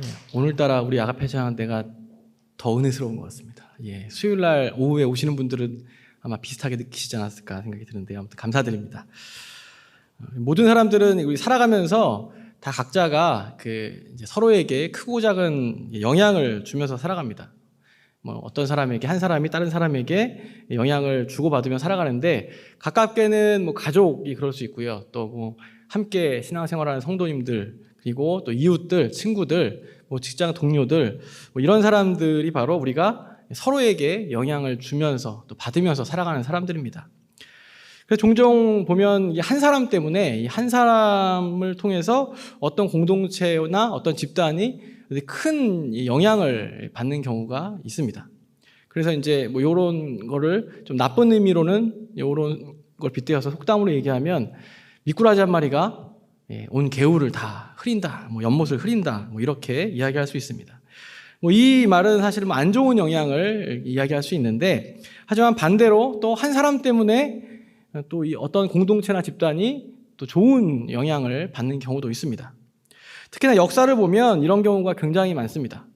예, 오늘따라 우리 아가페장 때가 더 은혜스러운 것 같습니다. 예, 수요일 날 오후에 오시는 분들은 아마 비슷하게 느끼시지 않았을까 생각이 드는데 아무튼 감사드립니다. 어, 모든 사람들은 우리 살아가면서 다 각자가 그 서로에게 크고 작은 영향을 주면서 살아갑니다. 뭐 어떤 사람에게 한 사람이 다른 사람에게 영향을 주고받으며 살아가는데 가깝게는 뭐 가족이 그럴 수 있고요. 또 뭐 함께 신앙생활하는 성도님들 그리고 또 이웃들, 친구들, 뭐 직장 동료들 뭐 이런 사람들이 바로 우리가 서로에게 영향을 주면서 또 받으면서 살아가는 사람들입니다. 그래서 종종 보면 이한 사람 때문에 이 한 사람을 통해서 어떤 공동체나 어떤 집단이 큰 영향을 받는 경우가 있습니다. 그래서 이제 뭐 이런 거를 좀 나쁜 의미로는 이런 걸 빗대어서 속담으로 얘기하면 미꾸라지 한 마리가 예, 온 개울을 다 흐린다, 뭐 연못을 흐린다, 뭐 이렇게 이야기할 수 있습니다. 뭐 이 말은 사실 뭐안 좋은 영향을 이야기할 수 있는데 하지만 반대로 또 한 사람 때문에 또이 어떤 공동체나 집단이 또 좋은 영향을 받는 경우도 있습니다. 특히나 역사를 보면 이런 경우가 굉장히 많습니다.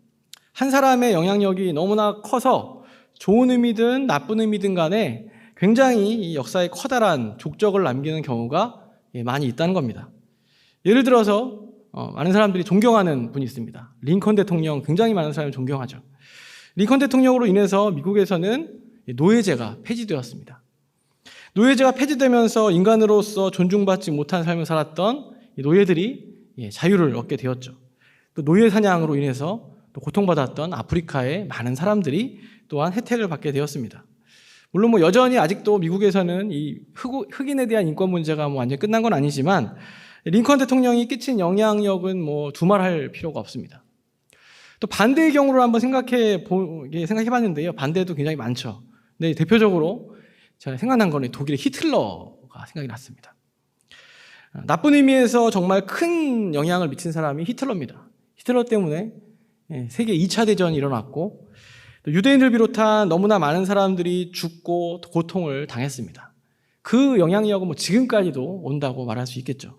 한 사람의 영향력이 너무나 커서 좋은 의미든 나쁜 의미든 간에 굉장히 이 역사에 커다란 족적을 남기는 경우가 예, 많이 있다는 겁니다. 예를 들어서 어, 많은 사람들이 존경하는 분이 있습니다. 링컨 대통령 굉장히 많은 사람이 존경하죠. 링컨 대통령으로 인해서 미국에서는 노예제가 폐지되었습니다. 노예제가 폐지되면서 인간으로서 존중받지 못한 삶을 살았던 노예들이 예, 자유를 얻게 되었죠. 또 노예 사냥으로 인해서 또 고통받았던 아프리카의 많은 사람들이 또한 혜택을 받게 되었습니다. 물론 뭐 여전히 아직도 미국에서는 이 흑인에 대한 인권 문제가 뭐 완전 끝난 건 아니지만 링컨 대통령이 끼친 영향력은 뭐 두말할 필요가 없습니다. 또 반대의 경우를 한번 생각해 보게 생각해 봤는데요. 반대도 굉장히 많죠. 네, 대표적으로 제가 생각난 거는 독일의 히틀러가 생각이 났습니다. 나쁜 의미에서 정말 큰 영향을 미친 사람이 히틀러입니다. 히틀러 때문에 예, 세계 2차 대전이 일어났고 유대인들 비롯한 너무나 많은 사람들이 죽고 고통을 당했습니다. 그 영향력은 뭐 지금까지도 온다고 말할 수 있겠죠.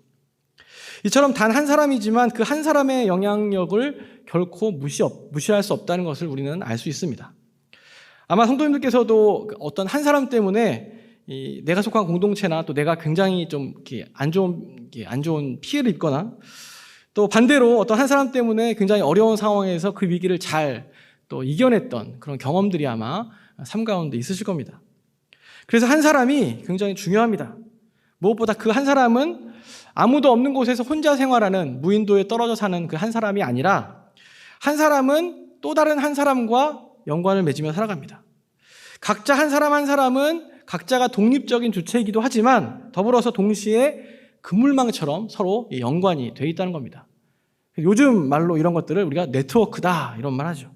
이처럼 단 한 사람이지만 그 한 사람의 영향력을 결코 무시 없, 무시할 수 없다는 것을 우리는 알 수 있습니다. 아마 성도님들께서도 어떤 한 사람 때문에 내가 속한 공동체나 또 내가 굉장히 좀 안 좋은 안 좋은 피해를 입거나 또 반대로 어떤 한 사람 때문에 굉장히 어려운 상황에서 그 위기를 잘 또 이겨냈던 그런 경험들이 아마 삶 가운데 있으실 겁니다. 그래서 한 사람이 굉장히 중요합니다. 무엇보다 그 한 사람은 아무도 없는 곳에서 혼자 생활하는 무인도에 떨어져 사는 그 한 사람이 아니라 한 사람은 또 다른 한 사람과 연관을 맺으며 살아갑니다. 각자 한 사람 한 사람은 각자가 독립적인 주체이기도 하지만 더불어서 동시에 그물망처럼 서로 연관이 돼 있다는 겁니다. 요즘 말로 이런 것들을 우리가 네트워크다 이런 말 하죠.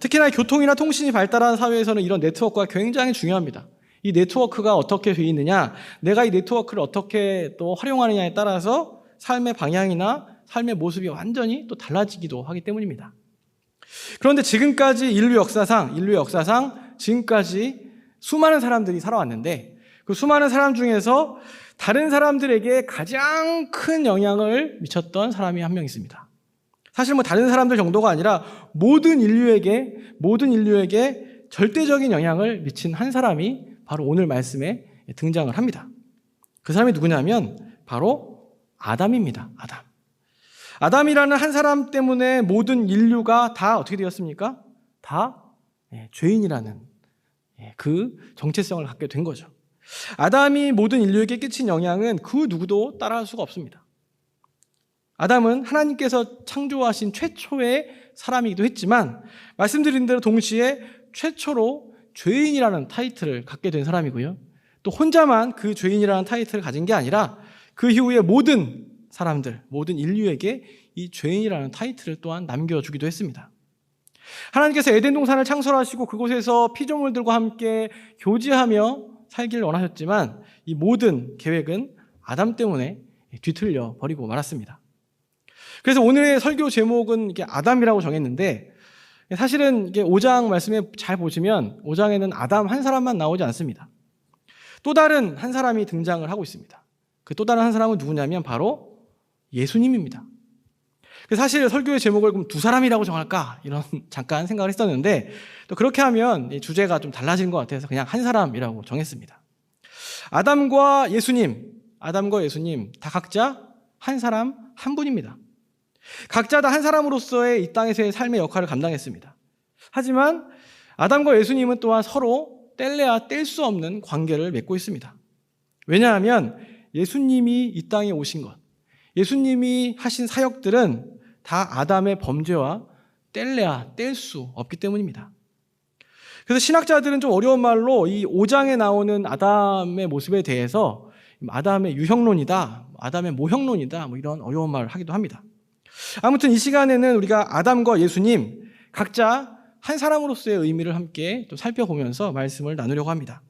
특히나 교통이나 통신이 발달한 사회에서는 이런 네트워크가 굉장히 중요합니다. 이 네트워크가 어떻게 되어 있느냐, 내가 이 네트워크를 어떻게 또 활용하느냐에 따라서 삶의 방향이나 삶의 모습이 완전히 또 달라지기도 하기 때문입니다. 그런데 지금까지 인류 역사상, 인류 역사상 지금까지 수많은 사람들이 살아왔는데 그 수많은 사람 중에서 다른 사람들에게 가장 큰 영향을 미쳤던 사람이 한 명 있습니다. 사실 뭐 다른 사람들 정도가 아니라 모든 인류에게 모든 인류에게 절대적인 영향을 미친 한 사람이 바로 오늘 말씀에 등장을 합니다. 그 사람이 누구냐면 바로 아담입니다. 아담. 아담이라는 한 사람 때문에 모든 인류가 다 어떻게 되었습니까? 다 예, 죄인이라는 예, 그 정체성을 갖게 된 거죠. 아담이 모든 인류에게 끼친 영향은 그 누구도 따라할 수가 없습니다. 아담은 하나님께서 창조하신 최초의 사람이기도 했지만 말씀드린 대로 동시에 최초로 죄인이라는 타이틀을 갖게 된 사람이고요. 또 혼자만 그 죄인이라는 타이틀을 가진 게 아니라 그 이후에 모든 사람들, 모든 인류에게 이 죄인이라는 타이틀을 또한 남겨주기도 했습니다. 하나님께서 에덴 동산을 창설하시고 그곳에서 피조물들과 함께 교제하며 살기를 원하셨지만 이 모든 계획은 아담 때문에 뒤틀려 버리고 말았습니다. 그래서 오늘의 설교 제목은 이게 아담이라고 정했는데 사실은 이게 5장 말씀에 잘 보시면 5장에는 아담 한 사람만 나오지 않습니다. 또 다른 한 사람이 등장을 하고 있습니다. 그 또 다른 한 사람은 누구냐면 바로 예수님입니다. 사실 설교의 제목을 그럼 두 사람이라고 정할까 이런 잠깐 생각을 했었는데 또 그렇게 하면 이 주제가 좀 달라지는 것 같아서 그냥 한 사람이라고 정했습니다. 아담과 예수님, 아담과 예수님 다 각자 한 사람 한 분입니다. 각자 다 한 사람으로서의 이 땅에서의 삶의 역할을 감당했습니다. 하지만 아담과 예수님은 또한 서로 뗄래야 뗄 수 없는 관계를 맺고 있습니다. 왜냐하면 예수님이 이 땅에 오신 것, 예수님이 하신 사역들은 다 아담의 범죄와 뗄래야 뗄 수 없기 때문입니다. 그래서 신학자들은 좀 어려운 말로 이 5장에 나오는 아담의 모습에 대해서 아담의 유형론이다, 아담의 모형론이다, 뭐 이런 어려운 말을 하기도 합니다. 아무튼 이 시간에는 우리가 아담과 예수님 각자 한 사람으로서의 의미를 함께 또 살펴보면서 말씀을 나누려고 합니다.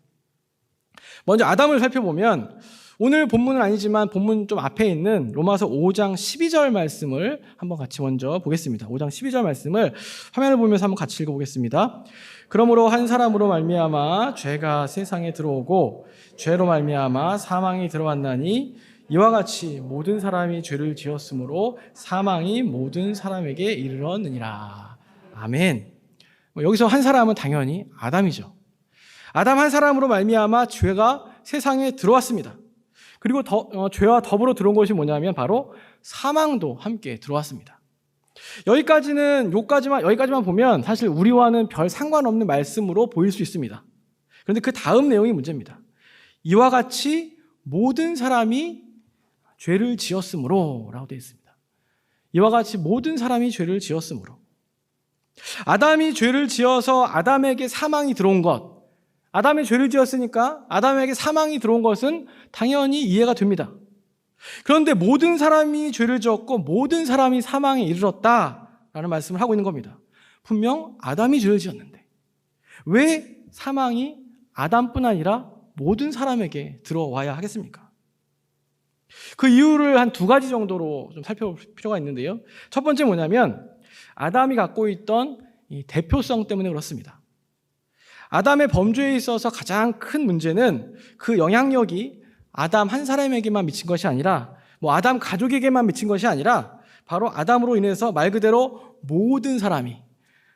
먼저 아담을 살펴보면 오늘 본문은 아니지만 본문 좀 앞에 있는 로마서 5장 12절 말씀을 한번 같이 먼저 보겠습니다. 5장 12절 말씀을 화면을 보면서 한번 같이 읽어보겠습니다. 그러므로 한 사람으로 말미암아 죄가 세상에 들어오고 죄로 말미암아 사망이 들어왔나니 이와 같이 모든 사람이 죄를 지었으므로 사망이 모든 사람에게 이르렀느니라. 아멘. 뭐 여기서 한 사람은 당연히 아담이죠. 아담 한 사람으로 말미암아 죄가 세상에 들어왔습니다. 그리고 더, 어, 죄와 더불어 들어온 것이 뭐냐면 바로 사망도 함께 들어왔습니다. 여기까지는 여기까지만 여기까지만 보면 사실 우리와는 별 상관없는 말씀으로 보일 수 있습니다. 그런데 그 다음 내용이 문제입니다. 이와 같이 모든 사람이 죄를 지었으므로 라고 되어 있습니다. 이와 같이 모든 사람이 죄를 지었으므로 아담이 죄를 지어서 아담에게 사망이 들어온 것 아담이 죄를 지었으니까 아담에게 사망이 들어온 것은 당연히 이해가 됩니다. 그런데 모든 사람이 죄를 지었고 모든 사람이 사망에 이르렀다라는 말씀을 하고 있는 겁니다. 분명 아담이 죄를 지었는데 왜 사망이 아담뿐 아니라 모든 사람에게 들어와야 하겠습니까? 그 이유를 한 두 가지 정도로 좀 살펴볼 필요가 있는데요. 첫 번째 뭐냐면 아담이 갖고 있던 이 대표성 때문에 그렇습니다. 아담의 범죄에 있어서 가장 큰 문제는 그 영향력이 아담 한 사람에게만 미친 것이 아니라 뭐 아담 가족에게만 미친 것이 아니라 바로 아담으로 인해서 말 그대로 모든 사람이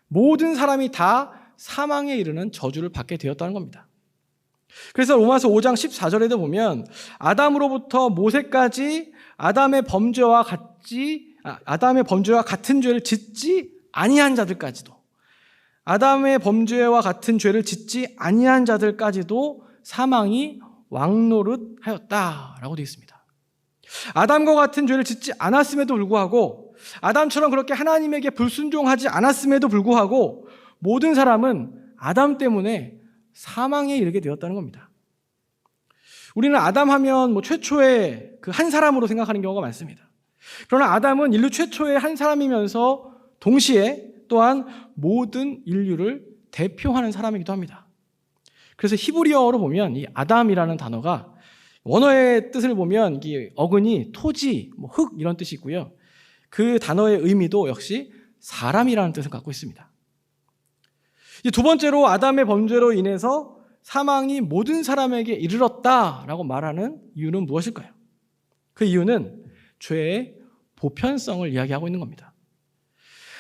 모든 사람이 다 사망에 이르는 저주를 받게 되었다는 겁니다. 그래서 로마서 5장 14절에도 보면 아담으로부터 모세까지 아담의 범죄와 같이 아, 아담의 범죄와 같은 죄를 짓지 아니한 자들까지도 아담의 범죄와 같은 죄를 짓지 아니한 자들까지도 사망이 왕노릇 하였다라고 되어 있습니다. 아담과 같은 죄를 짓지 않았음에도 불구하고 아담처럼 그렇게 하나님에게 불순종하지 않았음에도 불구하고 모든 사람은 아담 때문에 사망에 이르게 되었다는 겁니다. 우리는 아담 하면 뭐 최초의 그 한 사람으로 생각하는 경우가 많습니다. 그러나 아담은 인류 최초의 한 사람이면서 동시에 또한 모든 인류를 대표하는 사람이기도 합니다. 그래서 히브리어로 보면 이 아담이라는 단어가 원어의 뜻을 보면 이 어근이 토지, 뭐 흙 이런 뜻이 있고요. 그 단어의 의미도 역시 사람이라는 뜻을 갖고 있습니다. 두 번째로 아담의 범죄로 인해서 사망이 모든 사람에게 이르렀다라고 말하는 이유는 무엇일까요? 그 이유는 죄의 보편성을 이야기하고 있는 겁니다.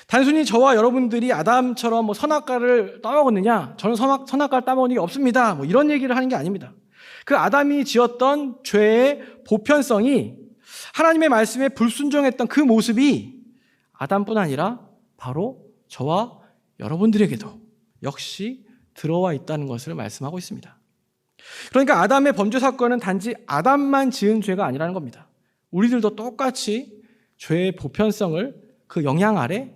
단순히 저와 여러분들이 아담처럼 뭐 선악과를 따먹었느냐? 저는 선악, 선악과를 따먹은 적이 없습니다. 뭐 이런 얘기를 하는 게 아닙니다. 그 아담이 지었던 죄의 보편성이 하나님의 말씀에 불순종했던 그 모습이 아담뿐 아니라 바로 저와 여러분들에게도 역시 들어와 있다는 것을 말씀하고 있습니다. 그러니까 아담의 범죄 사건은 단지 아담만 지은 죄가 아니라는 겁니다. 우리들도 똑같이 죄의 보편성을 그 영향 아래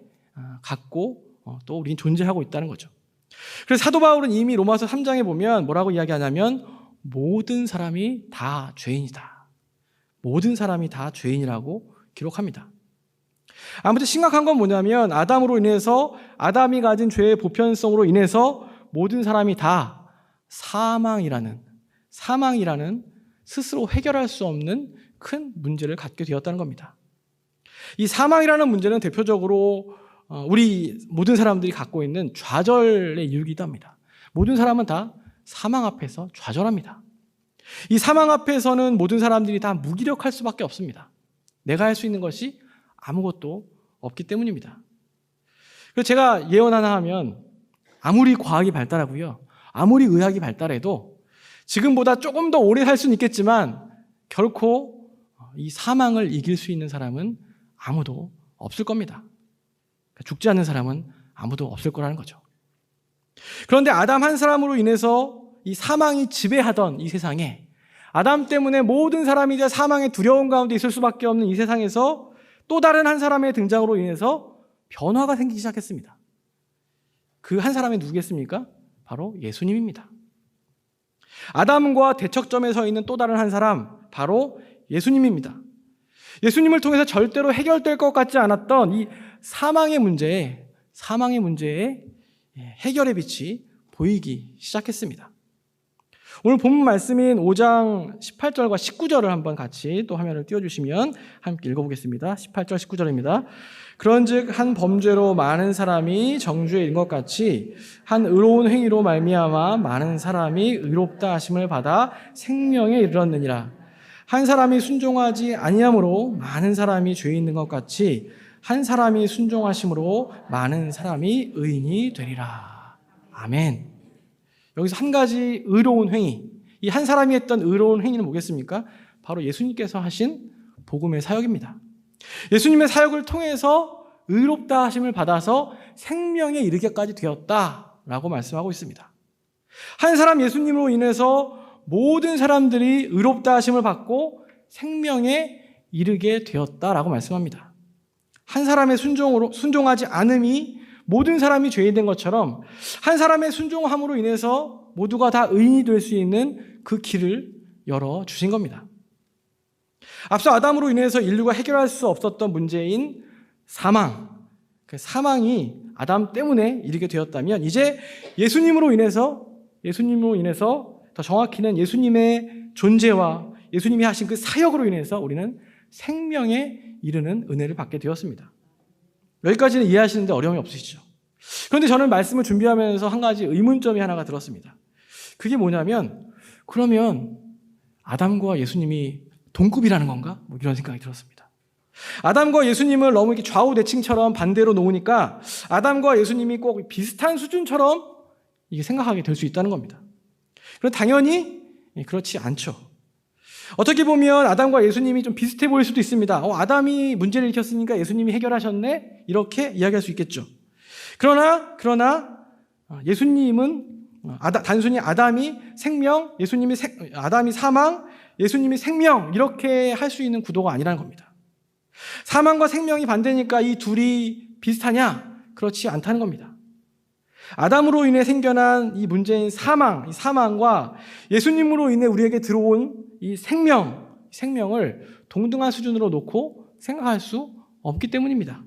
갖고 어, 또 우리는 존재하고 있다는 거죠. 그래서 사도 바울은 이미 로마서 3장에 보면 뭐라고 이야기하냐면 모든 사람이 다 죄인이다. 모든 사람이 다 죄인이라고 기록합니다. 아무튼 심각한 건 뭐냐면 아담으로 인해서 아담이 가진 죄의 보편성으로 인해서 모든 사람이 다 사망이라는 사망이라는 스스로 해결할 수 없는 큰 문제를 갖게 되었다는 겁니다. 이 사망이라는 문제는 대표적으로 어, 우리 모든 사람들이 갖고 있는 좌절의 이유기도 합니다. 모든 사람은 다 사망 앞에서 좌절합니다. 이 사망 앞에서는 모든 사람들이 다 무기력할 수밖에 없습니다. 내가 할 수 있는 것이 아무것도 없기 때문입니다. 그래서 제가 예언 하나 하면 아무리 과학이 발달하고요. 아무리 의학이 발달해도 지금보다 조금 더 오래 살 수는 있겠지만 결코 이 사망을 이길 수 있는 사람은 아무도 없을 겁니다. 그러니까 죽지 않는 사람은 아무도 없을 거라는 거죠. 그런데 아담 한 사람으로 인해서 이 사망이 지배하던 이 세상에 아담 때문에 모든 사람이 이제 사망의 두려움 가운데 있을 수밖에 없는 이 세상에서 또 다른 한 사람의 등장으로 인해서 변화가 생기기 시작했습니다. 그 한 사람이 누구겠습니까? 바로 예수님입니다. 아담과 대척점에 서 있는 또 다른 한 사람, 바로 예수님입니다. 예수님을 통해서 절대로 해결될 것 같지 않았던 이 사망의 문제에, 사망의 문제에 해결의 빛이 보이기 시작했습니다. 오늘 본문 말씀인 5장 18절과 19절을 한번 같이 또 화면을 띄워주시면 함께 읽어보겠습니다. 18절, 19절입니다. 그런즉 한 범죄로 많은 사람이 정죄에 이른 것 같이 한 의로운 행위로 말미암아 많은 사람이 의롭다 하심을 받아 생명에 이르렀느니라. 한 사람이 순종하지 아니함으로 많은 사람이 죄 있는 것 같이 한 사람이 순종하심으로 많은 사람이 의인이 되리라. 아멘. 여기서 한 가지 의로운 행위. 이 한 사람이 했던 의로운 행위는 뭐겠습니까? 바로 예수님께서 하신 복음의 사역입니다. 예수님의 사역을 통해서 의롭다 하심을 받아서 생명에 이르게까지 되었다라고 말씀하고 있습니다. 한 사람 예수님으로 인해서 모든 사람들이 의롭다 하심을 받고 생명에 이르게 되었다라고 말씀합니다. 한 사람의 순종으로 순종하지 않음이 모든 사람이 죄인 된 것처럼 한 사람의 순종함으로 인해서 모두가 다 의인이 될 수 있는 그 길을 열어 주신 겁니다. 앞서 아담으로 인해서 인류가 해결할 수 없었던 문제인 사망, 그 사망이 아담 때문에 이르게 되었다면 이제 예수님으로 인해서 예수님으로 인해서 더 정확히는 예수님의 존재와 예수님이 하신 그 사역으로 인해서 우리는 생명에 이르는 은혜를 받게 되었습니다. 여기까지는 이해하시는데 어려움이 없으시죠? 그런데 저는 말씀을 준비하면서 한 가지 의문점이 하나가 들었습니다. 그게 뭐냐면 그러면 아담과 예수님이 동급이라는 건가? 뭐 이런 생각이 들었습니다. 아담과 예수님을 너무 이렇게 좌우 대칭처럼 반대로 놓으니까 아담과 예수님이 꼭 비슷한 수준처럼 이게 생각하게 될 수 있다는 겁니다. 그럼 당연히 그렇지 않죠. 어떻게 보면 아담과 예수님이 좀 비슷해 보일 수도 있습니다. 어, 아담이 문제를 일으켰으니까 예수님이 해결하셨네? 이렇게 이야기할 수 있겠죠. 그러나, 그러나, 예수님은 아다, 단순히 아담이 생명, 예수님이 생, 아담이 사망, 예수님이 생명, 이렇게 할 수 있는 구도가 아니라는 겁니다. 사망과 생명이 반대니까 이 둘이 비슷하냐? 그렇지 않다는 겁니다. 아담으로 인해 생겨난 이 문제인 사망, 이 사망과 예수님으로 인해 우리에게 들어온 이 생명, 생명을 동등한 수준으로 놓고 생각할 수 없기 때문입니다.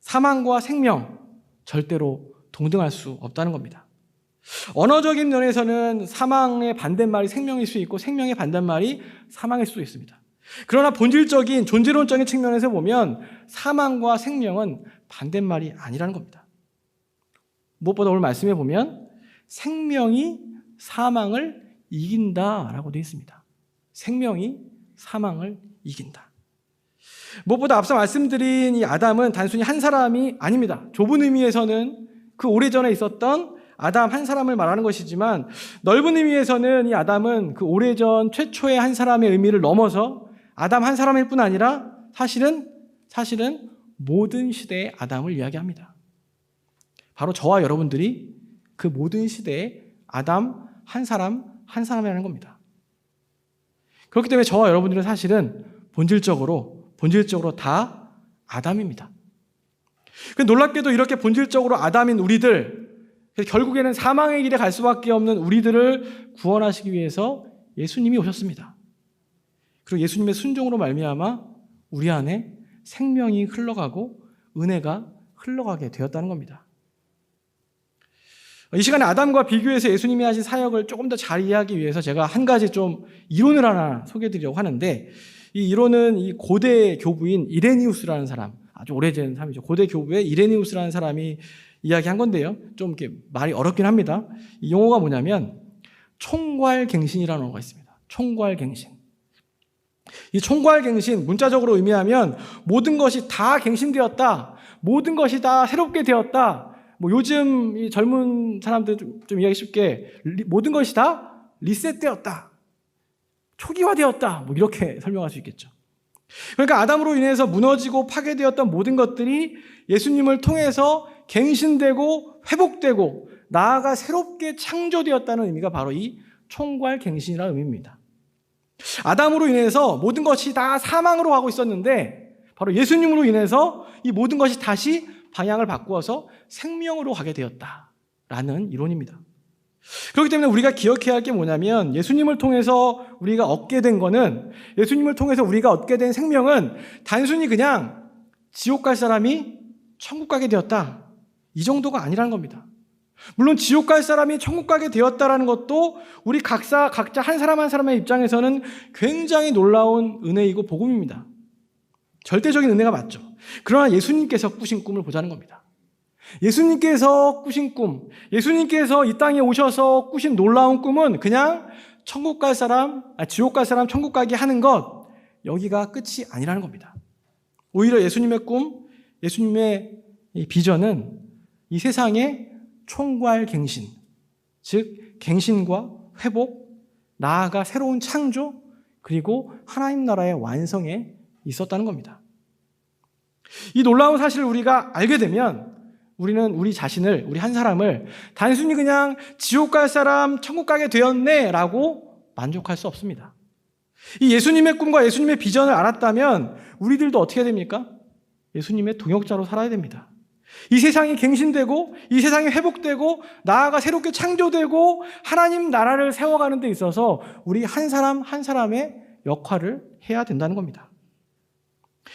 사망과 생명, 절대로 동등할 수 없다는 겁니다. 언어적인 면에서는 사망의 반대말이 생명일 수 있고 생명의 반대말이 사망일 수도 있습니다. 그러나 본질적인 존재론적인 측면에서 보면 사망과 생명은 반대말이 아니라는 겁니다. 무엇보다 오늘 말씀해 보면 생명이 사망을 이긴다라고 되어 있습니다. 생명이 사망을 이긴다. 무엇보다 앞서 말씀드린 이 아담은 단순히 한 사람이 아닙니다. 좁은 의미에서는 그 오래전에 있었던 아담 한 사람을 말하는 것이지만 넓은 의미에서는 이 아담은 그 오래전 최초의 한 사람의 의미를 넘어서 아담 한 사람일 뿐 아니라 사실은 사실은 모든 시대의 아담을 이야기합니다. 바로 저와 여러분들이 그 모든 시대의 아담 한 사람 한 사람이라는 겁니다. 그렇기 때문에 저와 여러분들은 사실은 본질적으로 본질적으로 다 아담입니다. 그 놀랍게도 이렇게 본질적으로 아담인 우리들 결국에는 사망의 길에 갈 수밖에 없는 우리들을 구원하시기 위해서 예수님이 오셨습니다. 그리고 예수님의 순종으로 말미암아 우리 안에 생명이 흘러가고 은혜가 흘러가게 되었다는 겁니다. 이 시간에 아담과 비교해서 예수님이 하신 사역을 조금 더 잘 이해하기 위해서 제가 한 가지 좀 이론을 하나 소개해 드리려고 하는데 이 이론은 이 고대 교부인 이레니우스라는 사람, 아주 오래된 사람이죠. 고대 교부의 이레니우스라는 사람이 이야기한 건데요. 좀 이렇게 말이 어렵긴 합니다. 이 용어가 뭐냐면 총괄갱신이라는 용어가 있습니다. 총괄갱신. 이 총괄갱신 문자적으로 의미하면 모든 것이 다 갱신되었다. 모든 것이 다 새롭게 되었다. 뭐 요즘 이 젊은 사람들 좀, 좀 이해하기 쉽게 리- 모든 것이 다 리셋되었다. 초기화되었다. 뭐 이렇게 설명할 수 있겠죠. 그러니까 아담으로 인해서 무너지고 파괴되었던 모든 것들이 예수님을 통해서 갱신되고 회복되고 나아가 새롭게 창조되었다는 의미가 바로 이 총괄 갱신이라는 의미입니다. 아담으로 인해서 모든 것이 다 사망으로 가고 있었는데 바로 예수님으로 인해서 이 모든 것이 다시 방향을 바꾸어서 생명으로 가게 되었다라는 이론입니다. 그렇기 때문에 우리가 기억해야 할 게 뭐냐면 예수님을 통해서 우리가 얻게 된 거는 예수님을 통해서 우리가 얻게 된 생명은 단순히 그냥 지옥 갈 사람이 천국 가게 되었다. 이 정도가 아니라는 겁니다. 물론 지옥 갈 사람이 천국 가게 되었다라는 것도 우리 각자 각자 한 사람 한 사람의 입장에서는 굉장히 놀라운 은혜이고 복음입니다. 절대적인 은혜가 맞죠. 그러나 예수님께서 꾸신 꿈을 보자는 겁니다. 예수님께서 꾸신 꿈, 예수님께서 이 땅에 오셔서 꾸신 놀라운 꿈은 그냥 천국 갈 사람, 아, 지옥 갈 사람 천국 가게 하는 것, 여기가 끝이 아니라는 겁니다. 오히려 예수님의 꿈, 예수님의 이 비전은 이 세상의 총괄 갱신, 즉, 갱신과 회복, 나아가 새로운 창조, 그리고 하나님 나라의 완성에 있었다는 겁니다. 이 놀라운 사실을 우리가 알게 되면 우리는 우리 자신을, 우리 한 사람을 단순히 그냥 지옥 갈 사람, 천국 가게 되었네 라고 만족할 수 없습니다. 이 예수님의 꿈과 예수님의 비전을 알았다면 우리들도 어떻게 됩니까? 예수님의 동역자로 살아야 됩니다. 이 세상이 갱신되고 이 세상이 회복되고 나아가 새롭게 창조되고 하나님 나라를 세워가는 데 있어서 우리 한 사람 한 사람의 역할을 해야 된다는 겁니다.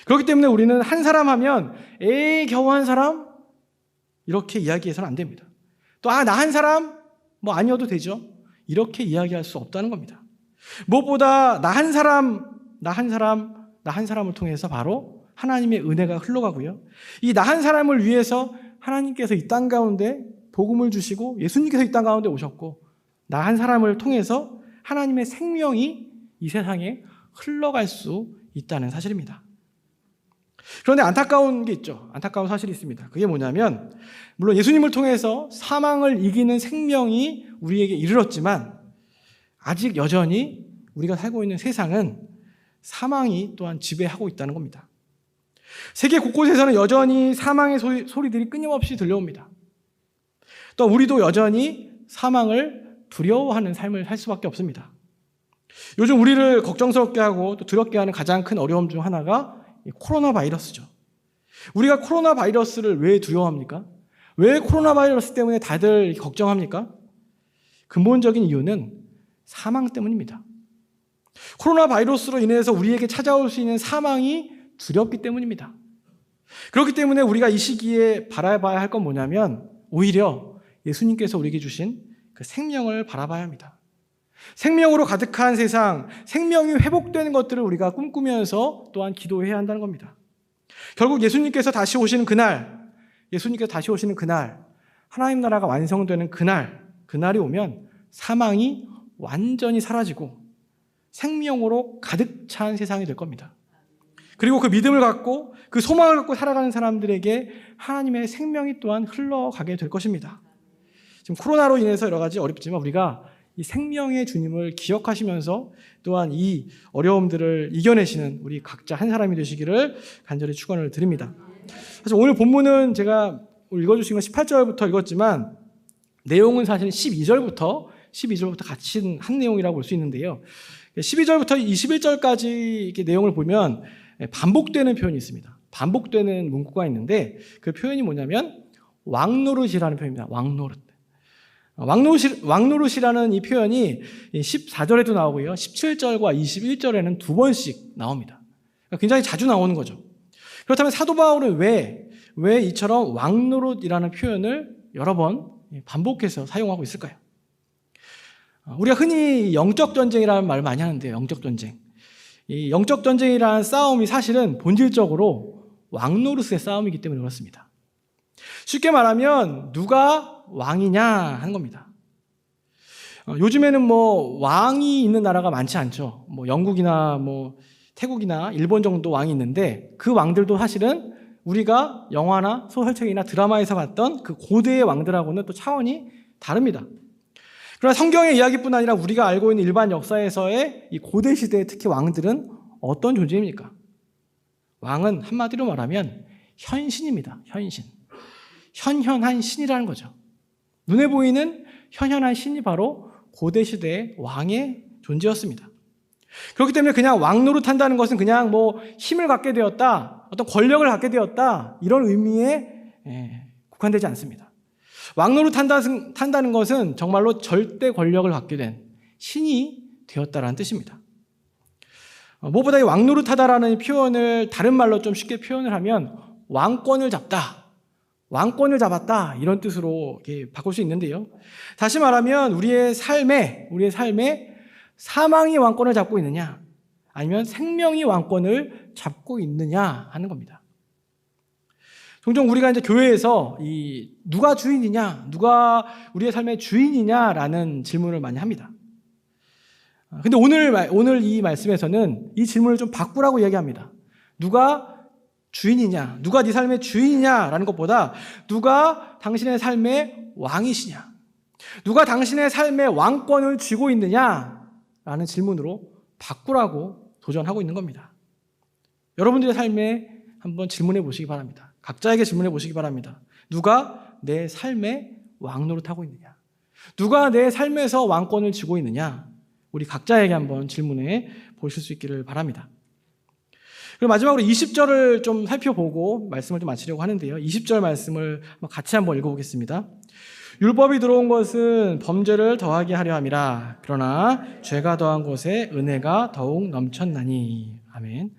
그렇기 때문에 우리는 한 사람 하면 에이 겨우 한 사람 이렇게 이야기해서는 안 됩니다. 또 아 나 한 사람 뭐 아니어도 되죠. 이렇게 이야기할 수 없다는 겁니다. 무엇보다 나 한 사람 나 한 사람 나 한 사람을 통해서 바로 하나님의 은혜가 흘러가고요. 이 나 한 사람을 위해서 하나님께서 이 땅 가운데 복음을 주시고 예수님께서 이 땅 가운데 오셨고 나 한 사람을 통해서 하나님의 생명이 이 세상에 흘러갈 수 있다는 사실입니다. 그런데 안타까운 게 있죠. 안타까운 사실이 있습니다. 그게 뭐냐면, 물론 예수님을 통해서 사망을 이기는 생명이 우리에게 이르렀지만, 아직 여전히 우리가 살고 있는 세상은 사망이 또한 지배하고 있다는 겁니다. 세계 곳곳에서는 여전히 사망의 소리, 소리들이 끊임없이 들려옵니다. 또 우리도 여전히 사망을 두려워하는 삶을 살 수밖에 없습니다. 요즘 우리를 걱정스럽게 하고 또 두렵게 하는 가장 큰 어려움 중 하나가 이 코로나 바이러스죠. 우리가 코로나 바이러스를 왜 두려워합니까? 왜 코로나 바이러스 때문에 다들 걱정합니까? 근본적인 이유는 사망 때문입니다. 코로나 바이러스로 인해서 우리에게 찾아올 수 있는 사망이 두렵기 때문입니다. 그렇기 때문에 우리가 이 시기에 바라봐야 할 건 뭐냐면 오히려 예수님께서 우리에게 주신 그 생명을 바라봐야 합니다. 생명으로 가득한 세상, 생명이 회복되는 것들을 우리가 꿈꾸면서 또한 기도해야 한다는 겁니다. 결국 예수님께서 다시 오시는 그날, 예수님께서 다시 오시는 그날, 하나님 나라가 완성되는 그날, 그날이 오면 사망이 완전히 사라지고 생명으로 가득 찬 세상이 될 겁니다. 그리고 그 믿음을 갖고 그 소망을 갖고 살아가는 사람들에게 하나님의 생명이 또한 흘러가게 될 것입니다. 지금 코로나로 인해서 여러 가지 어렵지만 우리가 이 생명의 주님을 기억하시면서 또한 이 어려움들을 이겨내시는 우리 각자 한 사람이 되시기를 간절히 축원을 드립니다. 사실 오늘 본문은 제가 읽어주신 건 18절부터 읽었지만 내용은 사실 12절부터 12절부터 같이 한 내용이라고 볼 수 있는데요. 12절부터 21절까지 이렇게 내용을 보면 반복되는 표현이 있습니다. 반복되는 문구가 있는데 그 표현이 뭐냐면 왕노릇이라는 표현입니다. 왕노릇. 왕노릇, 왕노릇이라는 이 표현이 14절에도 나오고요. 17절과 21절에는 두 번씩 나옵니다. 그러니까 굉장히 자주 나오는 거죠. 그렇다면 사도 바울은 왜, 왜 이처럼 왕노릇이라는 표현을 여러 번 반복해서 사용하고 있을까요? 우리가 흔히 영적 전쟁이라는 말을 많이 하는데요. 영적 전쟁. 이 영적 전쟁이라는 싸움이 사실은 본질적으로 왕노릇의 싸움이기 때문에 그렇습니다. 쉽게 말하면 누가 왕이냐 하는 겁니다. 어, 요즘에는 뭐 왕이 있는 나라가 많지 않죠. 뭐 영국이나 뭐 태국이나 일본 정도 왕이 있는데 그 왕들도 사실은 우리가 영화나 소설책이나 드라마에서 봤던 그 고대의 왕들하고는 또 차원이 다릅니다. 그러나 성경의 이야기뿐 아니라 우리가 알고 있는 일반 역사에서의 이 고대 시대의 특히 왕들은 어떤 존재입니까? 왕은 한마디로 말하면 현신입니다. 현신. 현현한 신이라는 거죠. 눈에 보이는 현현한 신이 바로 고대 시대의 왕의 존재였습니다. 그렇기 때문에 그냥 왕 노릇한다는 것은 그냥 뭐 힘을 갖게 되었다, 어떤 권력을 갖게 되었다 이런 의미에 예, 국한되지 않습니다. 왕 노릇한다는 것은 정말로 절대 권력을 갖게 된 신이 되었다라는 뜻입니다. 어, 무엇보다 이 왕노릇하다라는 표현을 다른 말로 좀 쉽게 표현을 하면 왕권을 잡다, 왕권을 잡았다 이런 뜻으로 바꿀 수 있는데요. 다시 말하면 우리의 삶에 우리의 삶에 사망이 왕권을 잡고 있느냐, 아니면 생명이 왕권을 잡고 있느냐 하는 겁니다. 종종 우리가 이제 교회에서 이 누가 주인이냐, 누가 우리의 삶의 주인이냐라는 질문을 많이 합니다. 근데 오늘 말- 오늘 이 말씀에서는 이 질문을 좀 바꾸라고 이야기합니다. 누가 주인이냐, 누가 네 삶의 주인이냐라는 것보다 누가 당신의 삶의 왕이시냐, 누가 당신의 삶의 왕권을 쥐고 있느냐라는 질문으로 바꾸라고 도전하고 있는 겁니다. 여러분들의 삶에 한번 질문해 보시기 바랍니다. 각자에게 질문해 보시기 바랍니다. 누가 내 삶의 왕노릇하고 있느냐? 누가 내 삶에서 왕권을 쥐고 있느냐? 우리 각자에게 한번 질문해 보실 수 있기를 바랍니다. 그리고 마지막으로 20절을 좀 살펴보고 말씀을 좀 마치려고 하는데요. 20절 말씀을 같이 한번 읽어보겠습니다. 율법이 들어온 것은 범죄를 더하게 하려 함이라. 그러나 죄가 더한 곳에 은혜가 더욱 넘쳤나니. 아멘.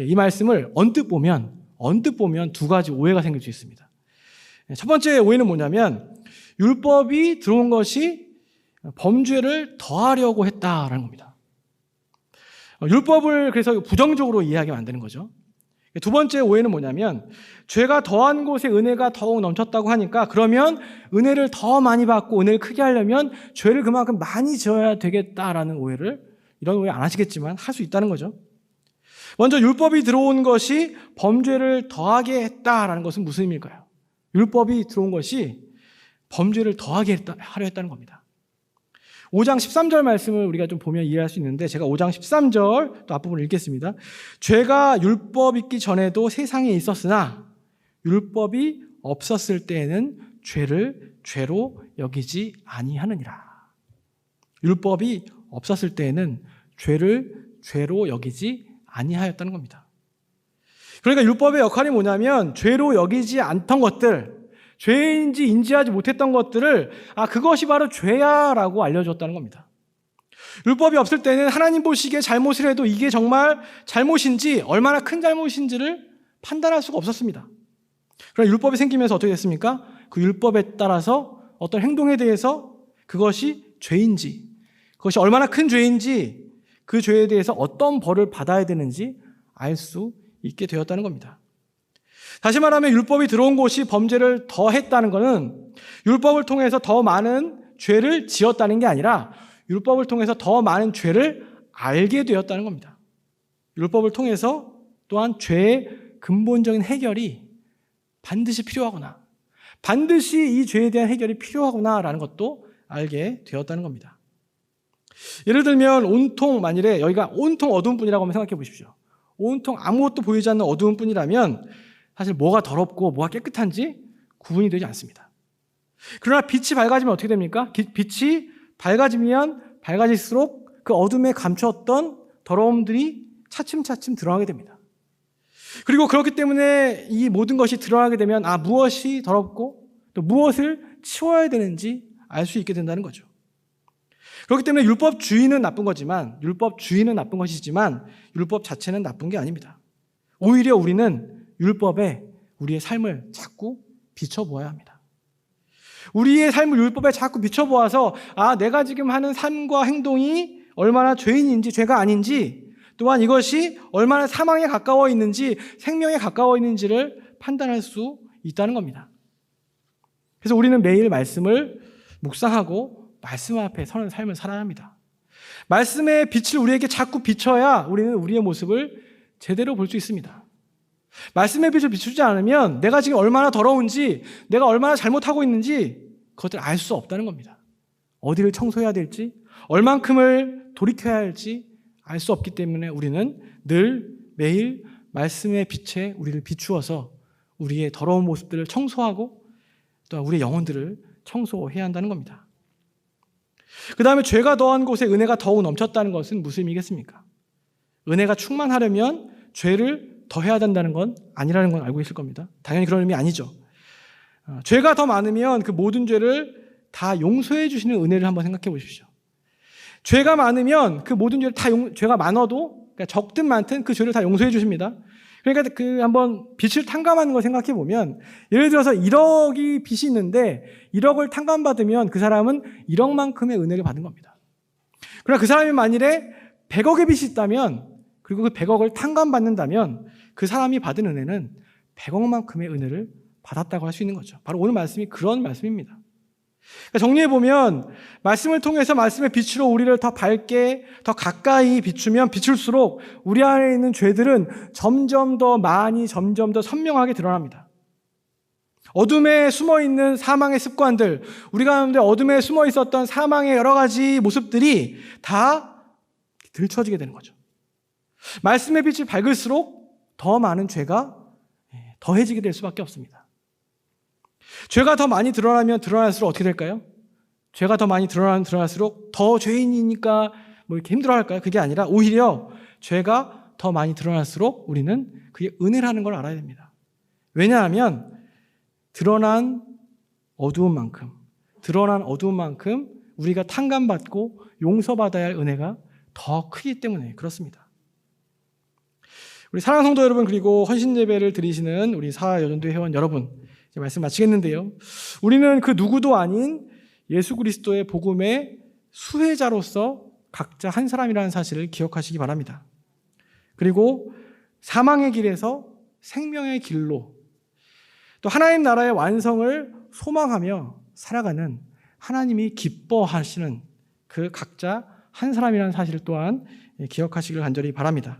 예, 이 말씀을 언뜻 보면, 언뜻 보면 두 가지 오해가 생길 수 있습니다. 예, 첫 번째 오해는 뭐냐면, 율법이 들어온 것이 범죄를 더하려고 했다라는 겁니다. 어, 율법을 그래서 부정적으로 이해하게 만드는 거죠. 두 번째 오해는 뭐냐면 죄가 더한 곳에 은혜가 더욱 넘쳤다고 하니까 그러면 은혜를 더 많이 받고 은혜를 크게 하려면 죄를 그만큼 많이 지어야 되겠다라는 오해를 이런 오해 안 하시겠지만 할 수 있다는 거죠. 먼저 율법이 들어온 것이 범죄를 더하게 했다라는 것은 무슨 의미일까요? 율법이 들어온 것이 범죄를 더하게 했다, 하려 했다는 겁니다. 5장 13절 말씀을 우리가 좀 보면 이해할 수 있는데 제가 5장 13절 또 앞부분을 읽겠습니다. 죄가 율법 있기 전에도 세상에 있었으나 율법이 없었을 때에는 죄를 죄로 여기지 아니하느니라. 율법이 없었을 때에는 죄를 죄로 여기지 아니하였다는 겁니다. 그러니까 율법의 역할이 뭐냐면 죄로 여기지 않던 것들, 죄인지 인지하지 못했던 것들을 아 그것이 바로 죄야라고 알려줬다는 겁니다. 율법이 없을 때는 하나님 보시기에 잘못을 해도 이게 정말 잘못인지 얼마나 큰 잘못인지를 판단할 수가 없었습니다. 그러나 율법이 생기면서 어떻게 됐습니까? 그 율법에 따라서 어떤 행동에 대해서 그것이 죄인지 그것이 얼마나 큰 죄인지 그 죄에 대해서 어떤 벌을 받아야 되는지 알 수 있게 되었다는 겁니다. 다시 말하면 율법이 들어온 곳이 범죄를 더 했다는 것은 율법을 통해서 더 많은 죄를 지었다는 게 아니라 율법을 통해서 더 많은 죄를 알게 되었다는 겁니다. 율법을 통해서 또한 죄의 근본적인 해결이 반드시 필요하구나. 반드시 이 죄에 대한 해결이 필요하구나라는 것도 알게 되었다는 겁니다. 예를 들면 온통 만일에 여기가 온통 어두운 뿐이라고 한번 생각해 보십시오. 온통 아무것도 보이지 않는 어두운 뿐이라면 사실 뭐가 더럽고 뭐가 깨끗한지 구분이 되지 않습니다. 그러나 빛이 밝아지면 어떻게 됩니까? 기- 빛이 밝아지면 밝아질수록 그 어둠에 감추었던 더러움들이 차츰차츰 드러나게 됩니다. 그리고 그렇기 때문에 이 모든 것이 드러나게 되면 아 무엇이 더럽고 또 무엇을 치워야 되는지 알 수 있게 된다는 거죠. 그렇기 때문에 율법 주의는 나쁜 거지만 율법 주의는 나쁜 것이지만 율법 자체는 나쁜 게 아닙니다. 오히려 우리는 율법에 우리의 삶을 자꾸 비춰보아야 합니다. 우리의 삶을 율법에 자꾸 비춰보아서 아 내가 지금 하는 삶과 행동이 얼마나 죄인인지 죄가 아닌지 또한 이것이 얼마나 사망에 가까워 있는지 생명에 가까워 있는지를 판단할 수 있다는 겁니다. 그래서 우리는 매일 말씀을 묵상하고 말씀 앞에 서는 삶을 살아야 합니다. 말씀의 빛을 우리에게 자꾸 비춰야 우리는 우리의 모습을 제대로 볼 수 있습니다. 말씀의 빛을 비추지 않으면 내가 지금 얼마나 더러운지, 내가 얼마나 잘못하고 있는지 그것을 알수 없다는 겁니다. 어디를 청소해야 될지, 얼만큼을 돌이켜야 할지 알 수 없기 때문에 우리는 늘 매일 말씀의 빛에 우리를 비추어서 우리의 더러운 모습들을 청소하고 또 우리의 영혼들을 청소해야 한다는 겁니다. 그 다음에 죄가 더한 곳에 은혜가 더욱 넘쳤다는 것은 무슨 의미겠습니까? 은혜가 충만하려면 죄를 더 해야 된다는 건 아니라는 건 알고 계실 겁니다. 당연히 그런 의미 아니죠. 어, 죄가 더 많으면 그 모든 죄를 다 용서해 주시는 은혜를 한번 생각해 보십시오. 죄가 많으면 그 모든 죄를 다 용, 죄가 많아도 그러니까 적든 많든 그 죄를 다 용서해 주십니다. 그러니까 그 한번 빚을 탕감하는 걸 생각해 보면 예를 들어서 1억이 빚이 있는데 1억을 탕감받으면 그 사람은 1억만큼의 은혜를 받은 겁니다. 그러나 그 사람이 만일에 100억의 빚이 있다면 그리고 그 100억을 탕감받는다면 그 사람이 받은 은혜는 100억만큼의 은혜를 받았다고 할 수 있는 거죠. 바로 오늘 말씀이 그런 말씀입니다. 그러니까 정리해 보면 말씀을 통해서 말씀의 빛으로 우리를 더 밝게 더 가까이 비추면 비출수록 우리 안에 있는 죄들은 점점 더 많이 점점 더 선명하게 드러납니다. 어둠에 숨어 있는 사망의 습관들, 우리 가운데 어둠에 숨어 있었던 사망의 여러 가지 모습들이 다 들춰지게 되는 거죠. 말씀의 빛이 밝을수록 더 많은 죄가 더해지게 될 수밖에 없습니다. 죄가 더 많이 드러나면 드러날수록 어떻게 될까요? 죄가 더 많이 드러나면 드러날수록 더 죄인이니까 뭐 이렇게 힘들어 할까요? 그게 아니라 오히려 죄가 더 많이 드러날수록 우리는 그게 은혜라는 걸 알아야 됩니다. 왜냐하면 드러난 어두운 만큼, 드러난 어두운 만큼 우리가 탕감받고 용서받아야 할 은혜가 더 크기 때문에 그렇습니다. 우리 사랑하는 성도 여러분 그리고 헌신 예배를 드리시는 우리 사 여전도 회원 여러분 이제 말씀 마치겠는데요. 우리는 그 누구도 아닌 예수 그리스도의 복음의 수혜자로서 각자 한 사람이라는 사실을 기억하시기 바랍니다. 그리고 사망의 길에서 생명의 길로 또 하나님 나라의 완성을 소망하며 살아가는 하나님이 기뻐하시는 그 각자 한 사람이라는 사실을 또한 기억하시길 간절히 바랍니다.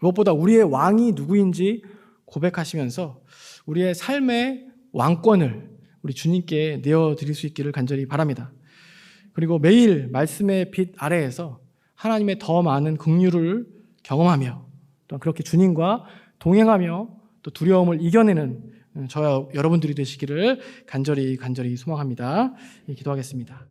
무엇보다 우리의 왕이 누구인지 고백하시면서 우리의 삶의 왕권을 우리 주님께 내어드릴 수 있기를 간절히 바랍니다. 그리고 매일 말씀의 빛 아래에서 하나님의 더 많은 긍휼을 경험하며 또 그렇게 주님과 동행하며 또 두려움을 이겨내는 저와 여러분들이 되시기를 간절히 간절히 소망합니다. 기도하겠습니다.